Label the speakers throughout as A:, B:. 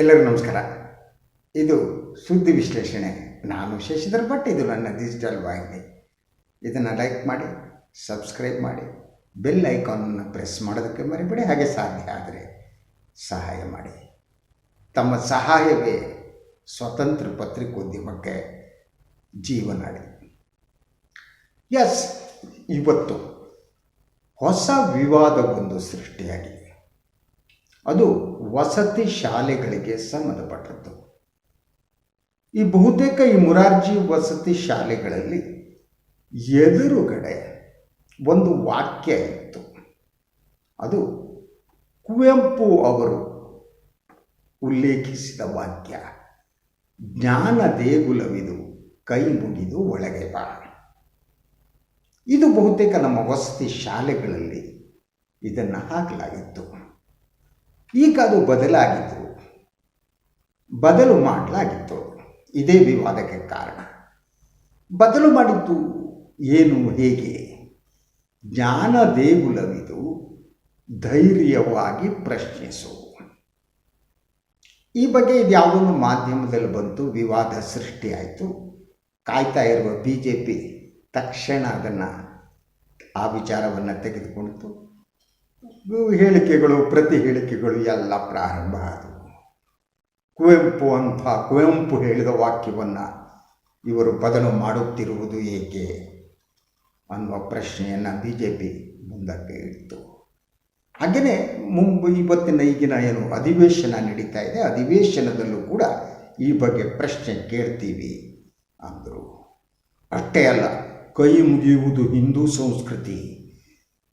A: ಎಲ್ಲರಿಗೂ ನಮಸ್ಕಾರ. ಇದು ಸುದ್ದಿ ವಿಶ್ಲೇಷಣೆ. ನಾನು ಶಶಿಧರ್ ಭಟ್, ಇದು ನನ್ನ ಡಿಜಿಟಲ್ ವಾಹಿನಿ. ಇದನ್ನು ಲೈಕ್ ಮಾಡಿ ಸಬ್ಸ್ಕ್ರೈಬ್ ಮಾಡಿ ಬೆಲ್ ಐಕಾನನ್ನು ಪ್ರೆಸ್ ಮಾಡೋದಕ್ಕೆ ಮರಿಬೇಡಿ, ಹಾಗೆ ಸಾಧ್ಯ ಆದರೆ ಸಹಾಯ ಮಾಡಿ. ತಮ್ಮ ಸಹಾಯವೇ ಸ್ವತಂತ್ರ ಪತ್ರಿಕೋದ್ಯಮಕ್ಕೆ ಜೀವನಾಡಿ. ಎಸ್ ಇವತ್ತು ಹೊಸ ವಿವಾದವೊಂದು ಸೃಷ್ಟಿಯಾಗಿದೆ. ಅದು ವಸತಿ ಶಾಲೆಗಳಿಗೆ ಸಂಬಂಧಪಟ್ಟದ್ದು. ಈ ಬಹುತೇಕ ಈ ಮುರಾರ್ಜಿ ವಸತಿ ಶಾಲೆಗಳಲ್ಲಿ ಎದುರುಗಡೆ ಒಂದು ವಾಕ್ಯ ಇತ್ತು. ಅದು ಕುವೆಂಪು ಅವರು ಉಲ್ಲೇಖಿಸಿದ ವಾಕ್ಯ, ಜ್ಞಾನ ದೇಗುಲವಿದು, ಕೈ ಮುಗಿದು ಒಳಗೆ ಬಾ. ಇದು ಬಹುತೇಕ ನಮ್ಮ ವಸತಿ ಶಾಲೆಗಳಲ್ಲಿ ಇದನ್ನು ಹಾಕಲಾಗಿತ್ತು. ಈಗ ಅದು ಬದಲಾಗಿತ್ತು. ಬದಲು ಮಾಡಲಾಗಿತ್ತು. ಇದೇ ವಿವಾದಕ್ಕೆ ಕಾರಣ. ಬದಲು ಮಾಡಿದ್ದು ಏನು, ಹೇಗೆ? ಜ್ಞಾನ ದೇಗುಲವಿದು ಧೈರ್ಯವಾಗಿ ಪ್ರಶ್ನಿಸು. ಈ ಬಗ್ಗೆ ಇದು ಯಾವುದೊಂದು ಮಾಧ್ಯಮದಲ್ಲಿ ಬಂತು, ವಿವಾದ ಸೃಷ್ಟಿಯಾಯಿತು ಕಾಯ್ತಾ ಇರುವ ಬಿ ಜೆ ಪಿ ತಕ್ಷಣ ಅದನ್ನು ಆ ವಿಚಾರವನ್ನು ತೆಗೆದುಕೊಂಡಿತು. ಹೇಳಿಕೆಗಳು, ಪ್ರತಿ ಹೇಳಿಕೆಗಳು ಎಲ್ಲ ಪ್ರಾರಂಭ ಆದವು ಕುವೆಂಪು ಅಂತ ಕುವೆಂಪು ಹೇಳಿದ ವಾಕ್ಯವನ್ನು ಇವರು ಬದಲು ಮಾಡುತ್ತಿರುವುದು ಏಕೆ ಅನ್ನುವ ಪ್ರಶ್ನೆಯನ್ನು ಬಿ ಜೆ ಪಿ ಮುಂದಕ್ಕೆ ಇಡ್ತು. ಹಾಗೆಯೇ ಮುಂಬ ಇವತ್ತಿನ ಈಗಿನ ಏನು ಅಧಿವೇಶನ ನಡೀತಾ ಇದೆ, ಅಧಿವೇಶನದಲ್ಲೂ ಕೂಡ ಈ ಬಗ್ಗೆ ಪ್ರಶ್ನೆ ಕೇಳ್ತೀವಿ ಅಂದರು. ಅಷ್ಟೇ ಅಲ್ಲ, ಕೈ ಮುಗಿಯುವುದು ಹಿಂದೂ ಸಂಸ್ಕೃತಿ.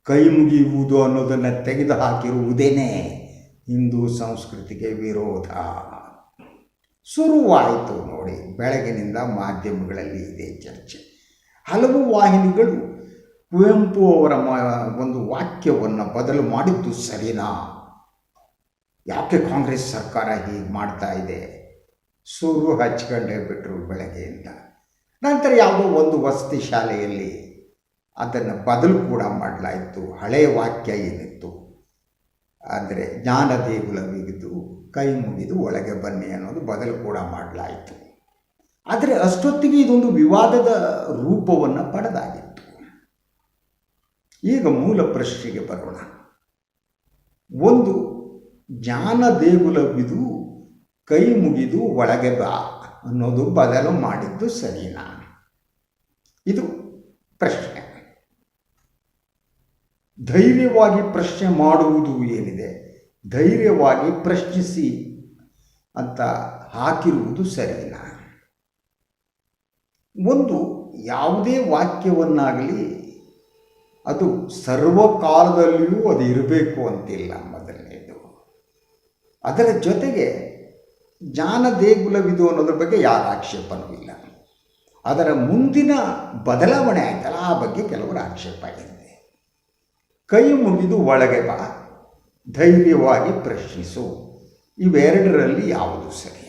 A: ಕೈ ಮುಗಿಯುವುದು ಅನ್ನೋದನ್ನು ತೆಗೆದು ಹಾಕಿರುವುದೇನೆ ಹಿಂದೂ ಸಂಸ್ಕೃತಿಗೆ ವಿರೋಧ. ಶುರುವಾಯಿತು ನೋಡಿ, ಬೆಳಗಿನಿಂದ ಮಾಧ್ಯಮಗಳಲ್ಲಿ ಇದೆ ಚರ್ಚೆ. ಹಲವು ವಾಹಿನಿಗಳು ಕುವೆಂಪು ಅವರ ಒಂದು ವಾಕ್ಯವನ್ನು ಬದಲು ಮಾಡಿದ್ದು ಸರಿನಾ? ಯಾಕೆ ಕಾಂಗ್ರೆಸ್ ಸರ್ಕಾರ ಹೀಗೆ ಮಾಡ್ತಾ ಇದೆ? ಸೂರು ಹಚ್ಕೊಂಡೇ ಬಿಟ್ಟರು ಬೆಳಗ್ಗೆಯಿಂದ. ನಂತರ ಯಾವುದೋ ಒಂದು ವಸತಿ ಶಾಲೆಯಲ್ಲಿ ಅದನ್ನು ಬದಲು ಕೂಡ ಮಾಡಲಾಯಿತು. ಹಳೆಯ ವಾಕ್ಯ ಏನಿತ್ತು? ಅಂದರೆ ಜ್ಞಾನ ದೇಗುಲವಿಗಿದು ಕೈ ಮುಗಿದು ಒಳಗೆ ಬನ್ನಿ ಅನ್ನೋದು ಬದಲು ಕೂಡ ಮಾಡಲಾಯಿತು. ಆದರೆ ಅಷ್ಟೊತ್ತಿಗೆ ಇದೊಂದು ವಿವಾದದ ರೂಪವನ್ನು ಪಡೆದಾಗಿತ್ತು. ಈಗ ಮೂಲ ಪ್ರಶ್ನೆಗೆ ಬರೋಣ. ಒಂದು ಜ್ಞಾನ ದೇಗುಲವಿದು ಕೈ ಮುಗಿದು ಒಳಗೆ ಬಾ ಅನ್ನೋದು ಬದಲು ಮಾಡಿದ್ದು ಸರಿನಾ? ಇದು ಪ್ರಶ್ನೆ. ಧೈರ್ಯವಾಗಿ ಪ್ರಶ್ನೆ ಮಾಡುವುದು ಏನಿದೆ? ಧೈರ್ಯವಾಗಿ ಪ್ರಶ್ನಿಸಿ ಅಂತ ಹಾಕಿರುವುದು ಸರಿಯಿಲ್ಲ ಒಂದು ಯಾವುದೇ ವಾಕ್ಯವನ್ನಾಗಲಿ, ಅದು ಸರ್ವಕಾಲದಲ್ಲಿಯೂ ಅದು ಇರಬೇಕು ಅಂತಿಲ್ಲ ಮೊದಲನೇದು. ಅದರ ಜೊತೆಗೆ ಜ್ಞಾನ ದೇಗುಲವಿದು ಅನ್ನೋದ್ರ ಬಗ್ಗೆ ಯಾರ ಆಕ್ಷೇಪನೂ ಇಲ್ಲ. ಅದರ ಮುಂದಿನ ಬದಲಾವಣೆ ಆಯ್ತಲ್ಲ, ಆ ಬಗ್ಗೆ ಕೆಲವರ ಆಕ್ಷೇಪ ಇದೆ ಕೈ ಮುಗಿದು ಒಳಗೆ ಬಾ. ಧೈರ್ಯವಾಗಿ ಪ್ರಶ್ನಿಸು. ಇವೆರಡರಲ್ಲಿ ಯಾವುದು ಸರಿ?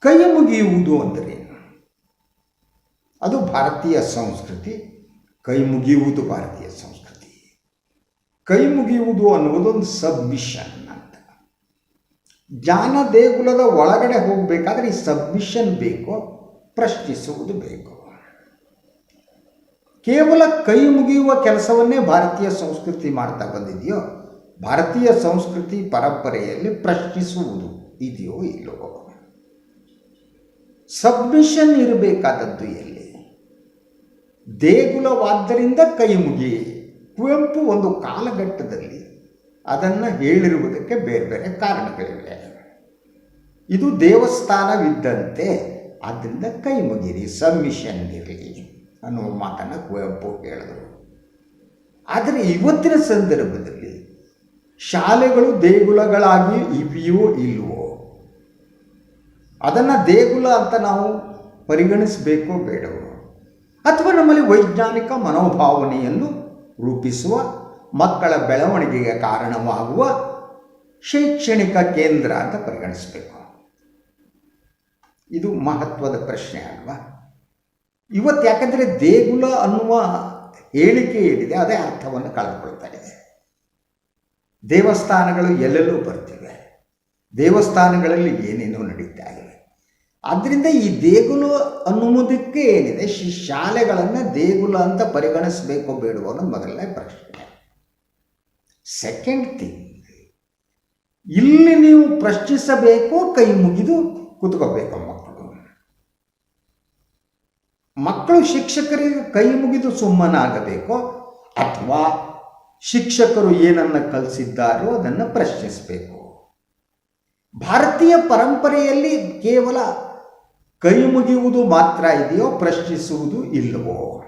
A: ಕೈ ಮುಗಿಯುವುದು ಅಂದರೆ ಅದು ಭಾರತೀಯ ಸಂಸ್ಕೃತಿ. ಕೈ ಮುಗಿಯುವುದು ಭಾರತೀಯ ಸಂಸ್ಕೃತಿ. ಕೈ ಮುಗಿಯುವುದು ಅನ್ನುವುದೊಂದು ಸಬ್ಮಿಷನ್ ಅಂತ. ಜಾನ ದೇಗುಲದ ಒಳಗಡೆ ಹೋಗಬೇಕಾದ್ರೆ ಈ ಸಬ್ಮಿಷನ್ ಬೇಕು, ಪ್ರಶ್ನಿಸುವುದು ಬೇಕು. ಕೇವಲ ಕೈ ಮುಗಿಯುವ ಕೆಲಸವನ್ನೇ ಭಾರತೀಯ ಸಂಸ್ಕೃತಿ ಮಾಡ್ತಾ ಬಂದಿದೆಯೋ? ಭಾರತೀಯ ಸಂಸ್ಕೃತಿ ಪರಂಪರೆಯಲ್ಲಿ ಪ್ರಶ್ನಿಸುವುದು ಇದೆಯೋ ಇಲ್ಲವೋ? ಸಬ್ಮಿಷನ್ ಇರಬೇಕಾದದ್ದು ಎಲ್ಲಿ? ದೇಗುಲವಾದ್ದರಿಂದ ಕೈ ಮುಗಿ ಕುವೆಂಪು ಒಂದು ಕಾಲಘಟ್ಟದಲ್ಲಿ ಅದನ್ನು ಹೇಳಿರುವುದಕ್ಕೆ ಬೇರೆ ಬೇರೆ ಕಾರಣಗಳಿವೆ. ಇದು ದೇವಸ್ಥಾನವಿದ್ದಂತೆ ಆದ್ದರಿಂದ ಕೈ ಮುಗಿರಿ ಸಬ್ಮಿಷನ್ ಇರಲಿ. ಅನ್ನುವ ಮಾತನ್ನು ಕುವೆಂಪು ಹೇಳಿದರು. ಆದರೆ ಇವತ್ತಿನ ಸಂದರ್ಭದಲ್ಲಿ ಶಾಲೆಗಳು ದೇಗುಲಗಳಾಗಿ ಇವೆಯೋ ಇಲ್ವೋ? ಅದನ್ನು ದೇಗುಲ ಅಂತ ನಾವು ಪರಿಗಣಿಸಬೇಕೋ ಬೇಡವೋ? ಅಥವಾ ನಮ್ಮಲ್ಲಿ ವೈಜ್ಞಾನಿಕ ಮನೋಭಾವನೆಯನ್ನು ರೂಪಿಸುವ, ಮಕ್ಕಳ ಬೆಳವಣಿಗೆಗೆ ಕಾರಣವಾಗುವ ಶೈಕ್ಷಣಿಕ ಕೇಂದ್ರ ಅಂತ ಪರಿಗಣಿಸಬೇಕು. ಇದು ಮಹತ್ವದ ಪ್ರಶ್ನೆ ಅಲ್ವಾ? ಇವತ್ತು ಯಾಕಂದರೆ ದೇಗುಲ ಅನ್ನುವ ಹೇಳಿಕೆ ಏನಿದೆ, ಅದೇ ಅರ್ಥವನ್ನು ಕಳೆದುಕೊಳ್ತಾ ಇದೆ ದೇವಸ್ಥಾನಗಳು ಎಲ್ಲೆಲ್ಲೂ ಬರ್ತಿವೆ. ದೇವಸ್ಥಾನಗಳಲ್ಲಿ ಏನೇನೋ ನಡೀತಾ ಇವೆ ಆದ್ದರಿಂದ ಈ ದೇಗುಲ ಅನ್ನುವುದಕ್ಕೆ ಏನಿದೆ ಶಾಲೆಗಳನ್ನು ದೇಗುಲ ಅಂತ ಪರಿಗಣಿಸಬೇಕು ಬೇಡುವ ಅನ್ನೋದು ಮೊದಲನೇ ಪ್ರಶ್ನೆ. ಸೆಕೆಂಡ್ ಥಿಂಗ್ ಇಲ್ಲಿ ನೀವು ಪ್ರಶ್ನಿಸಬೇಕು, ಕೈ ಮುಗಿದು ಕೂತ್ಕೋಬೇಕು ಮಕ್ಕಳು. ಮಕ್ಕಳು ಶಿಕ್ಷಕರಿಗೆ ಕೈ ಮುಗಿದು ಸುಮ್ಮನಾಗಬೇಕೋ ಅಥವಾ ಶಿಕ್ಷಕರು ಏನನ್ನು ಕಲಿಸಿದ್ದಾರೋ ಅದನ್ನು ಪ್ರಶ್ನಿಸಬೇಕು. ಭಾರತೀಯ ಪರಂಪರೆಯಲ್ಲಿ ಕೇವಲ ಕೈ ಮುಗಿಯುವುದು ಮಾತ್ರ ಇದೆಯೋ ಪ್ರಶ್ನಿಸುವುದು ಇಲ್ಲವೋ?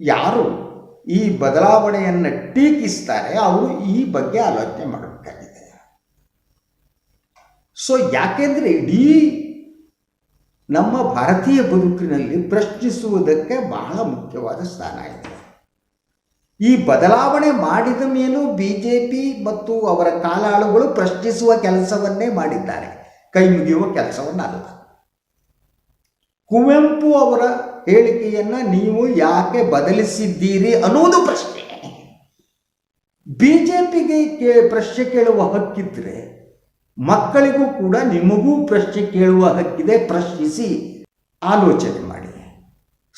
A: ಯಾರು ಈ ಬದಲಾವಣೆಯನ್ನು ಟೀಕಿಸ್ತಾರೆ ಅವರು ಈ ಬಗ್ಗೆ ಆಲೋಚನೆ ಮಾಡಬೇಕಾಗಿದೆ. ಸೊ ಯಾಕೆಂದರೆ ಇಡೀ ನಮ್ಮ ಭಾರತೀಯ ಬದುಕಿನಲ್ಲಿ ಪ್ರಶ್ನಿಸುವುದಕ್ಕೆ ಬಹಳ ಮುಖ್ಯವಾದ ಸ್ಥಾನ ಇದೆ ಈ ಬದಲಾವಣೆ ಮಾಡಿದ ಮೇಲೂ ಬಿ ಜೆ ಪಿ ಮತ್ತು ಅವರ ಕಾಲಾಳುಗಳು ಪ್ರಶ್ನಿಸುವ ಕೆಲಸವನ್ನೇ ಮಾಡಿದ್ದಾರೆ. ಕೈ ಮುಗಿಯುವ ಕೆಲಸವನ್ನಲ್ಲ. ಕುವೆಂಪು ಅವರ ಹೇಳಿಕೆಯನ್ನು ನೀವು ಯಾಕೆ ಬದಲಿಸಿದ್ದೀರಿ ಅನ್ನುವುದು ಪ್ರಶ್ನೆ. ಬಿ ಜೆ ಪಿಗೆ ಪ್ರಶ್ನೆ ಕೇಳುವ ಹಕ್ಕಿದ್ರೆ ಮಕ್ಕಳಿಗೂ ಕೂಡ ನಿಮಗೂ ಪ್ರಶ್ನೆ ಕೇಳುವ ಹಕ್ಕಿದೆ ಪ್ರಶ್ನಿಸಿ, ಆಲೋಚನೆ ಮಾಡಿ.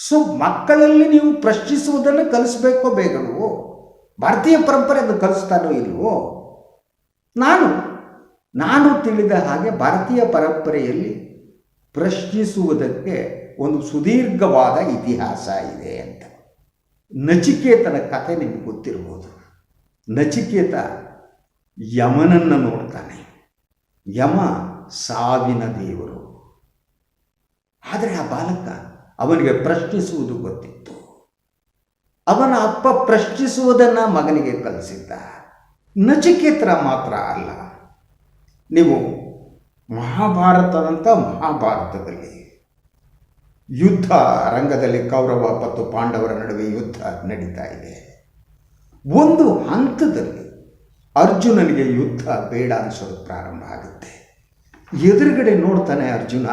A: ಸೊ ಮಕ್ಕಳಲ್ಲಿ ನೀವು ಪ್ರಶ್ನಿಸುವುದನ್ನು ಕಲಿಸ್ಬೇಕೋ ಬೇಗವೋ ಭಾರತೀಯ ಪರಂಪರೆ ಅದು ಕಲಿಸ್ತಾನೋ ಇಲ್ವೋ, ನಾನು ನಾನು ತಿಳಿದ ಹಾಗೆ ಭಾರತೀಯ ಪರಂಪರೆಯಲ್ಲಿ ಪ್ರಶ್ನಿಸುವುದಕ್ಕೆ ಒಂದು ಸುದೀರ್ಘವಾದ ಇತಿಹಾಸ ಇದೆ ಅಂತ. ನಚಿಕೇತನ ಕಥೆ ನಿಮಗೆ ಗೊತ್ತಿರ್ಬೋದು. ನಚಿಕೇತ ಯಮನನ್ನು ನೋಡ್ತಾನೆ. ಯಮ ಸಾವಿನ ದೇವರು. ಆದರೆ ಆ ಬಾಲಕ ಅವನಿಗೆ ಪ್ರಶ್ನಿಸುವುದು ಗೊತ್ತಿತ್ತು. ಅವನ ಅಪ್ಪ ಪ್ರಶ್ನಿಸುವುದನ್ನು ಮಗನಿಗೆ ಕಲಿಸಿದ್ದ. ನಚಿಕೇತರ ಮಾತ್ರ ಅಲ್ಲ. ನೀವು ಮಹಾಭಾರತದಂಥ ಮಹಾಭಾರತದಲ್ಲಿ ಯುದ್ಧ ರಂಗದಲ್ಲಿ ಕೌರವ ಮತ್ತು ಪಾಂಡವರ ನಡುವೆ ಯುದ್ಧ ನಡೀತಾ ಇದೆ. ಒಂದು ಹಂತದಲ್ಲಿ ಅರ್ಜುನನಿಗೆ ಯುದ್ಧ ಬೇಡ ಅನಿಸೋದು ಪ್ರಾರಂಭ ಆಗುತ್ತೆ. ಎದುರುಗಡೆ ನೋಡ್ತಾನೆ ಅರ್ಜುನ,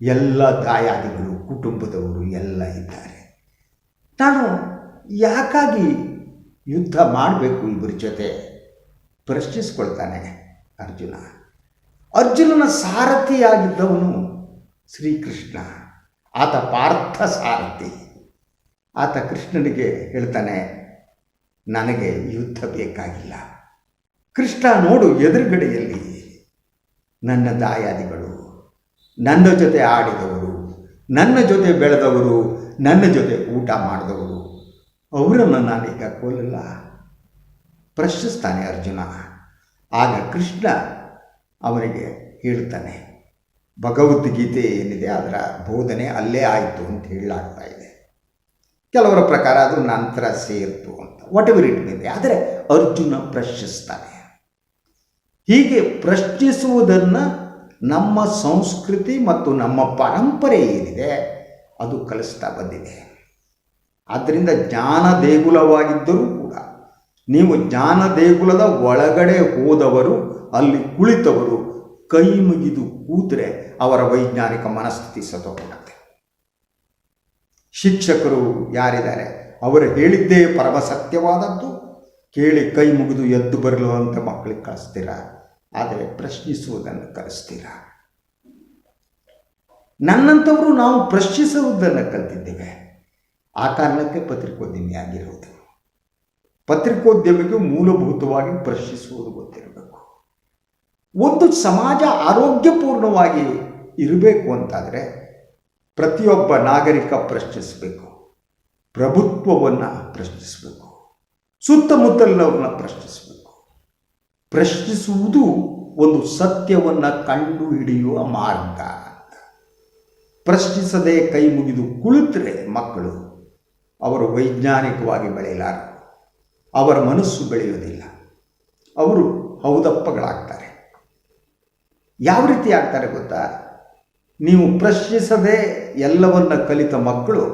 A: ಎಲ್ಲ ದಾಯಾದಿಗಳು, ಕುಟುಂಬದವರು ಎಲ್ಲ ಇದ್ದಾರೆ. ನಾನು ಯಾಕಾಗಿ ಯುದ್ಧ ಮಾಡಬೇಕು ಇಬ್ಬರ ಜೊತೆ? ಪ್ರಶ್ನಿಸ್ಕೊಳ್ತಾನೆ ಅರ್ಜುನ. ಅರ್ಜುನನ ಸಾರಥಿಯಾಗಿದ್ದವನು ಶ್ರೀಕೃಷ್ಣ. ಆತ ಪಾರ್ಥ ಸಾರಥಿ. ಆತ ಕೃಷ್ಣನಿಗೆ ಹೇಳ್ತಾನೆ ನನಗೆ ಯುದ್ಧ ಬೇಕಾಗಿಲ್ಲ. ಕೃಷ್ಣ ನೋಡು ಎದುರುಗಡೆಯಲ್ಲಿ ನನ್ನ ದಾಯಾದಿಗಳು. ನನ್ನ ಜೊತೆ ಆಡಿದವರು, ನನ್ನ ಜೊತೆ ಬೆಳೆದವರು, ನನ್ನ ಜೊತೆ ಊಟ ಮಾಡಿದವರು. ಅವರನ್ನು ನಾನೀಗ ಕೊಲ್ಲಲ್ಲ. ಪ್ರಶ್ನಿಸ್ತಾನೆ ಅರ್ಜುನ. ಆಗ ಕೃಷ್ಣ ಅವನಿಗೆ ಹೇಳ್ತಾನೆ, ಭಗವದ್ಗೀತೆ ಏನಿದೆ ಅದರ ಬೋಧನೆ ಅಲ್ಲೇ ಆಯಿತು ಅಂತ ಹೇಳಲಾಗ್ತಾ ಕೆಲವರ ಪ್ರಕಾರ ಅದು ನಂತರ ಸೇರ್ತು ಅಂತ. ವಾಟ್ ಎವರ್ ಇಟ್ ಇದೆ ಆದರೆ ಅರ್ಜುನ ಪ್ರಶ್ನಿಸ್ತಾನೆ. ಹೀಗೆ ಪ್ರಶ್ನಿಸುವುದನ್ನು ನಮ್ಮ ಸಂಸ್ಕೃತಿ ಮತ್ತು ನಮ್ಮ ಪರಂಪರೆ ಏನಿದೆ, ಅದು ಕಲಿಸ್ತಾ ಬಂದಿದೆ. ಆದ್ದರಿಂದ ಜ್ಞಾನ ದೇಗುಲವಾಗಿದ್ದರೂ ಕೂಡ, ನೀವು ಜ್ಞಾನ ದೇಗುಲದ ಒಳಗಡೆ ಹೋದವರು, ಅಲ್ಲಿ ಕುಳಿತವರು, ಕೈ ಮುಗಿದು ಕೂತರೆ ಅವರ ವೈಜ್ಞಾನಿಕ ಮನಸ್ಥಿತಿ ಸತ್ತೋಗುತ್ತೆ ಶಿಕ್ಷಕರು ಯಾರಿದ್ದಾರೆ? ಅವರು ಹೇಳಿದ್ದೇ ಪರಮ ಸತ್ಯವಾದದ್ದು. ಕೇಳಿ ಕೈ ಮುಗಿದು ಎದ್ದು ಬರಲು ಅಂತ ಮಕ್ಕಳಿಗೆ ಕಳಿಸ್ತೀರಾ? ಆದರೆ ಪ್ರಶ್ನಿಸುವುದನ್ನು ಕಲಿಸ್ತೀರಾ? ನನ್ನಂಥವರು ನಾವು ಪ್ರಶ್ನಿಸುವುದನ್ನು ಕಲ್ತಿದ್ದೇವೆ. ಆ ಕಾರಣಕ್ಕೆ ಪತ್ರಿಕೋದ್ಯಮಿ ಆಗಿರುವುದು. ಪತ್ರಿಕೋದ್ಯಮಿಗೆ ಮೂಲಭೂತವಾಗಿ ಪ್ರಶ್ನಿಸುವುದು ಗೊತ್ತಿರಬೇಕು. ಒಂದು ಸಮಾಜ ಆರೋಗ್ಯಪೂರ್ಣವಾಗಿ ಇರಬೇಕು ಅಂತಾದರೆ ಪ್ರತಿಯೊಬ್ಬ ನಾಗರಿಕ ಪ್ರಶ್ನಿಸಬೇಕು. ಪ್ರಭುತ್ವವನ್ನು ಪ್ರಶ್ನಿಸಬೇಕು. ಸುತ್ತಮುತ್ತಲಿನವ್ರನ್ನ ಪ್ರಶ್ನಿಸಬೇಕು. ಪ್ರಶ್ನಿಸುವುದು ಒಂದು ಸತ್ಯವನ್ನು ಕಂಡು ಹಿಡಿಯುವ ಮಾರ್ಗ ಪ್ರಶ್ನಿಸದೆ ಕೈ ಮುಗಿದು ಕುಳಿತರೆ ಮಕ್ಕಳು ಅವರು ವೈಜ್ಞಾನಿಕವಾಗಿ ಬೆಳೆಯಲಾರ ಅವರ ಮನಸ್ಸು ಬೆಳೆಯೋದಿಲ್ಲ. ಅವರು ಹೌದಪ್ಪಗಳಾಗ್ತಾರೆ. ಯಾವ ರೀತಿ ಆಗ್ತಾರೆ ಗೊತ್ತಾ? ನೀವು ಪ್ರಶ್ನಿಸದೆ ಎಲ್ಲವನ್ನು ಕಲಿತ ಮಕ್ಕಳು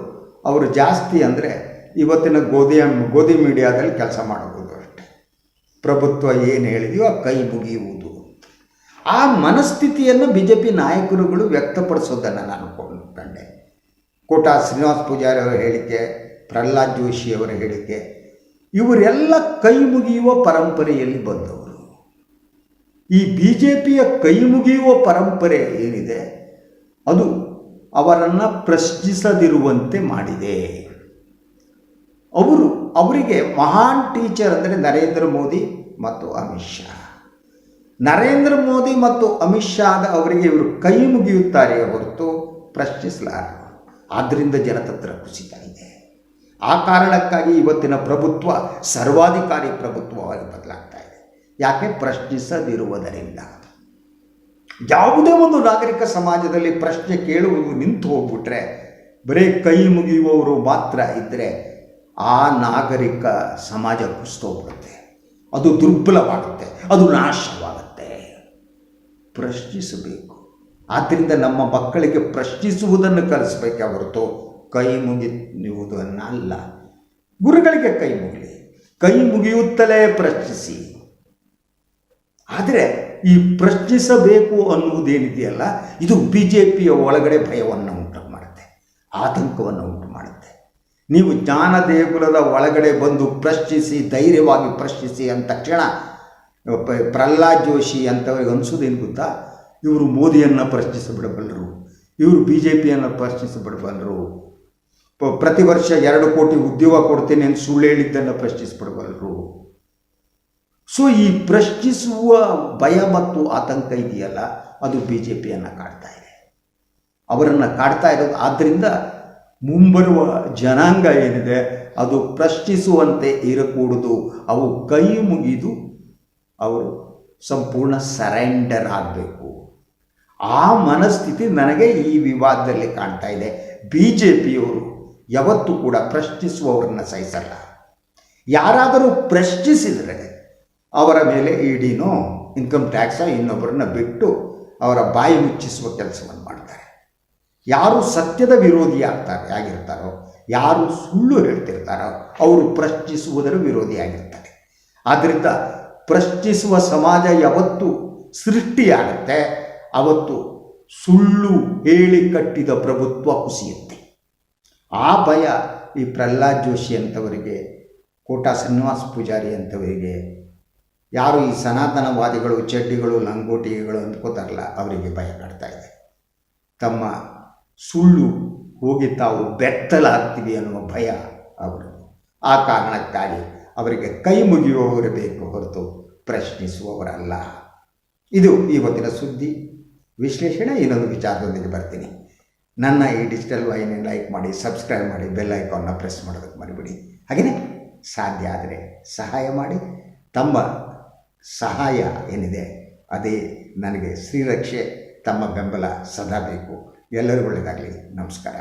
A: ಅವರು ಜಾಸ್ತಿ ಅಂದರೆ ಇವತ್ತಿನ ಗೋಧಿ ಗೋಧಿ ಮೀಡಿಯಾದಲ್ಲಿ ಕೆಲಸ ಮಾಡಬಹುದು ಅಷ್ಟೆ. ಪ್ರಭುತ್ವ ಏನು ಹೇಳಿದೆಯೋ ಆ ಕೈ ಮುಗಿಯುವುದು ಆ ಮನಸ್ಥಿತಿಯನ್ನು ಬಿ ಜೆ ಪಿ ನಾಯಕರುಗಳು ವ್ಯಕ್ತಪಡಿಸೋದನ್ನು ನಾನು ಕಂಡೆ. ಕೋಟ ಶ್ರೀನಿವಾಸ ಪೂಜಾರಿ ಅವರ ಹೇಳಿಕೆ, ಪ್ರಹ್ಲಾದ್ ಜೋಶಿಯವರ ಹೇಳಿಕೆ, ಇವರೆಲ್ಲ ಕೈ ಮುಗಿಯುವ ಪರಂಪರೆಯಲ್ಲಿ ಬಂದವರು. ಈ ಬಿ ಜೆ ಪಿಯ ಕೈ ಮುಗಿಯುವ ಪರಂಪರೆ ಏನಿದೆ? ಅದು ಅವರನ್ನು ಪ್ರಶ್ನಿಸದಿರುವಂತೆ ಮಾಡಿದೆ. ಅವರು ಅವರಿಗೆ ಮಹಾನ್ ಟೀಚರ್ ಅಂದರೆ ನರೇಂದ್ರ ಮೋದಿ ಮತ್ತು ಅಮಿತ್ ಶಾ. ನರೇಂದ್ರ ಮೋದಿ ಮತ್ತು ಅಮಿತ್ ಶಾದ ಅವರಿಗೆ ಇವರು ಕೈ ಮುಗಿಯುತ್ತಾರೆ ಹೊರತು ಪ್ರಶ್ನಿಸಲಾರರು ಆದ್ದರಿಂದ ಜನತಂತ್ರ ಕುಸಿತ ಇದೆ. ಆ ಕಾರಣಕ್ಕಾಗಿ ಇವತ್ತಿನ ಪ್ರಭುತ್ವ, ಸರ್ವಾಧಿಕಾರಿ ಪ್ರಭುತ್ವವಾಗಿ ಬದಲಾಗ್ತಾ ಇದೆ. ಯಾಕೆ? ಪ್ರಶ್ನಿಸದಿರುವುದರಿಂದ. ಯಾವುದೇ ಒಂದು ನಾಗರಿಕ ಸಮಾಜದಲ್ಲಿ ಪ್ರಶ್ನೆ ಕೇಳುವುದು ನಿಂತು ಹೋಗ್ಬಿಟ್ರೆ, ಬರೀ ಕೈ ಮುಗಿಯುವವರು ಮಾತ್ರ ಇದ್ದರೆ ಆ ನಾಗರಿಕ ಸಮಾಜ ಕುಸ್ತೋಗ್ಬಿಡುತ್ತೆ. ಅದು ದುರ್ಬಲವಾಗುತ್ತೆ, ಅದು ನಾಶವಾಗುತ್ತೆ. ಪ್ರಶ್ನಿಸಬೇಕು. ಆದ್ದರಿಂದ ನಮ್ಮ ಮಕ್ಕಳಿಗೆ ಪ್ರಶ್ನಿಸುವುದನ್ನು ಕಲಿಸಬೇಕೆ ಹೊರತು ಕೈ ಮುಗಿಯುವುದನ್ನಲ್ಲ. ಗುರುಗಳಿಗೆ ಕೈ ಮುಗಿಲಿ. ಕೈ ಮುಗಿಯುತ್ತಲೇ ಪ್ರಶ್ನಿಸಿ. ಆದರೆ ಈ ಪ್ರಶ್ನಿಸಬೇಕು ಅನ್ನುವುದೇನಿದೆಯಲ್ಲ, ಇದು ಬಿ ಜೆ ಪಿಯ ಒಳಗಡೆ ಭಯವನ್ನು ಉಂಟು ಮಾಡುತ್ತೆ, ಆತಂಕವನ್ನು ಉಂಟು ಮಾಡುತ್ತೆ. ನೀವು ಜ್ಞಾನ ದೇಗುಲದ ಒಳಗಡೆ ಬಂದು ಪ್ರಶ್ನಿಸಿ, ಧೈರ್ಯವಾಗಿ ಪ್ರಶ್ನಿಸಿ ಅಂದ ತಕ್ಷಣ ಪ್ರಹ್ಲಾದ್ ಜೋಶಿ ಅಂತವ್ರಿಗೆ ಅನಿಸೋದೇನು ಗೊತ್ತಾ? ಇವರು ಮೋದಿಯನ್ನು ಪ್ರಶ್ನಿಸಿಬಿಡಬಲ್ಲರು, ಇವರು ಬಿ ಜೆ ಪಿಯನ್ನು ಪ್ರಶ್ನಿಸಿಬಿಡಬಲ್ಲರು. ಪ್ರತಿ ವರ್ಷ ಎರಡು ಕೋಟಿ ಉದ್ಯೋಗ ಕೊಡ್ತೇನೆ ಅಂತ ಸುಳ್ಳು ಹೇಳಿದ್ದನ್ನು ಪ್ರಶ್ನಿಸಿಬಿಡಬಲ್ಲರು. ಸೊ ಈ ಪ್ರಶ್ನಿಸುವ ಭಯ ಮತ್ತು ಆತಂಕ ಇದೆಯಲ್ಲ, ಅದು ಬಿ ಜೆ ಪಿಯನ್ನು ಕಾಡ್ತಾ ಇದೆ. ಅವರನ್ನು ಕಾಡ್ತಾ ಇರೋದು ಆದ್ದರಿಂದ ಮುಂಬರುವ ಜನಾಂಗ ಏನಿದೆ, ಅದು ಪ್ರಶ್ನಿಸುವಂತೆ ಇರಕೂಡದು. ಅವು ಕೈ ಮುಗಿದು ಅವರು ಸಂಪೂರ್ಣ ಸರೆಂಡರ್ ಆಗಬೇಕು. ಆ ಮನಸ್ಥಿತಿ ನನಗೆ ಈ ವಿವಾದದಲ್ಲಿ ಕಾಣ್ತಾ ಇದೆ. ಬಿ ಜೆ ಪಿಯವರು ಯಾವತ್ತೂ ಕೂಡ ಪ್ರಶ್ನಿಸುವವರನ್ನು ಸಹಿಸಲ್ಲ. ಯಾರಾದರೂ ಪ್ರಶ್ನಿಸಿದರೆ ಅವರ ಮೇಲೆ ಇಡಿನೋ ಇನ್ಕಮ್ ಟ್ಯಾಕ್ಸ ಇನ್ನೊಬ್ಬರನ್ನ ಬಿಟ್ಟು ಅವರ ಬಾಯಿ ಮುಚ್ಚಿಸುವ ಕೆಲಸವನ್ನು ಮಾಡ್ತಾರೆ. ಯಾರು ಸತ್ಯದ ವಿರೋಧಿ ಆಗ್ತಾರೆ, ಆಗಿರ್ತಾರೋ, ಯಾರು ಸುಳ್ಳು ಹೇಳ್ತಿರ್ತಾರೋ, ಅವರು ಪ್ರಶ್ನಿಸುವುದರ ವಿರೋಧಿಯಾಗಿರ್ತಾರೆ ಆದ್ದರಿಂದ ಪ್ರಶ್ನಿಸುವ ಸಮಾಜ ಯಾವತ್ತು ಸೃಷ್ಟಿಯಾಗುತ್ತೆ, ಅವತ್ತು ಸುಳ್ಳು ಹೇಳಿ ಕಟ್ಟಿದ ಪ್ರಭುತ್ವ ಕುಸಿಯುತ್ತೆ. ಆ ಭಯ ಈ ಪ್ರಹ್ಲಾದ್ ಜೋಶಿ ಅಂಥವರಿಗೆ ಕೋಟಾ ಶ್ರೀನಿವಾಸ ಪೂಜಾರಿ ಅಂತವರಿಗೆ ಯಾರು ಈ ಸನಾತನವಾದಿಗಳು, ಚಡ್ಡಿಗಳು ಲಂಗೋಟಿಗಳು ಅಂದ್ಕೋತಾರಲ್ಲ ಅವರಿಗೆ ಭಯ ಕಾಡ್ತಾ ಇದೆ. ತಮ್ಮ ಸುಳ್ಳು ಹೋಗಿ ತಾವು ಬೆತ್ತಲಾಗ್ತೀವಿ ಅನ್ನುವ ಭಯ ಅವರು. ಆ ಕಾರಣಕ್ಕಾಗಿ ಅವರಿಗೆ ಕೈ ಮುಗಿಯುವವರು ಬೇಕು ಹೊರತು ಪ್ರಶ್ನಿಸುವವರಲ್ಲ. ಇದು ಇವತ್ತಿನ ಸುದ್ದಿ. ವಿಶ್ಲೇಷಣೆ ಇನ್ನೊಂದು ವಿಚಾರದೊಂದಿಗೆ ಬರ್ತೀನಿ. ನನ್ನ ಈ ಡಿಜಿಟಲ್ ವಾಹಿನಿ ಲೈಕ್ ಮಾಡಿ, ಸಬ್ಸ್ಕ್ರೈಬ್ ಮಾಡಿ, ಬೆಲ್ ಐಕಾನ್ನ ಪ್ರೆಸ್ ಮಾಡೋದಕ್ಕೆ ಮರಿಬಿಡಿ. ಹಾಗೆಯೇ ಸಾಧ್ಯ ಆದರೆ ಸಹಾಯ ಮಾಡಿ. ತಮ್ಮ ಸಹಾಯ ಏನಿದೆ ಅದೇ ನನಗೆ ಶ್ರೀರಕ್ಷೆ ತಮ್ಮ ಬೆಂಬಲ ಸದಾ ಬೇಕು. ಎಲ್ಲರಿಗೂ ಒಳ್ಳೆಯದಾಗಲಿ. ನಮಸ್ಕಾರ.